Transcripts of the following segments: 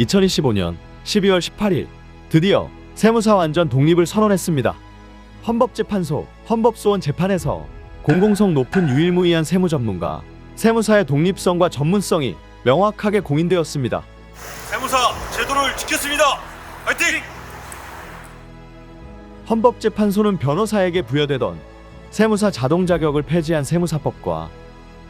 2025년 12월 18일 드디어 세무사 완전 독립을 선언했습니다. 헌법재판소 헌법소원 재판에서 공공성 높은 유일무이한 세무 전문가 세무사의 독립성과 전문성이 명확하게 공인되었습니다. 세무사 제도를 지켰습니다. 화이팅! 헌법재판소는 변호사에게 부여되던 세무사 자동 자격을 폐지한 세무사법과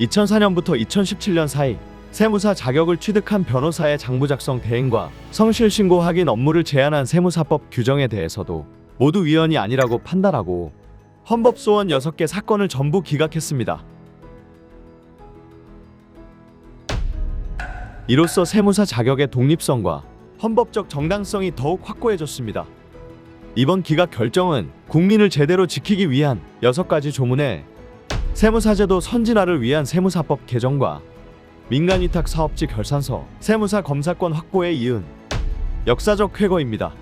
2004년부터 2017년 사이 세무사 자격을 취득한 변호사의 장부 작성 대행과 성실 신고 확인 업무를 제한한 세무사법 규정에 대해서도 모두 위헌이 아니라고 판단하고 헌법 소원 6개 사건을 전부 기각했습니다. 이로써 세무사 자격의 독립성과 헌법적 정당성이 더욱 확고해졌습니다. 이번 기각 결정은 국민을 제대로 지키기 위한 여섯 가지 조문에 세무사제도 선진화를 위한 세무사법 개정과 민간위탁 사업지 결산서, 세무사 검사권 확보에 이은 역사적 쾌거입니다.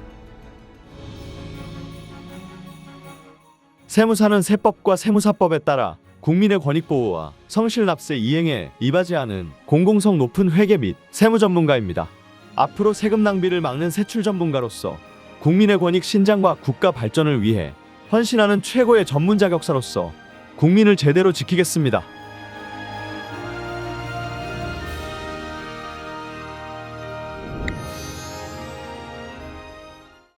세무사는 세법과 세무사법에 따라 국민의 권익 보호와 성실 납세 이행에 이바지 않은 공공성 높은 회계 및 세무 전문가입니다. 앞으로 세금 낭비를 막는 세출 전문가로서 국민의 권익 신장과 국가 발전을 위해 헌신하는 최고의 전문 자격사로서 국민을 제대로 지키겠습니다.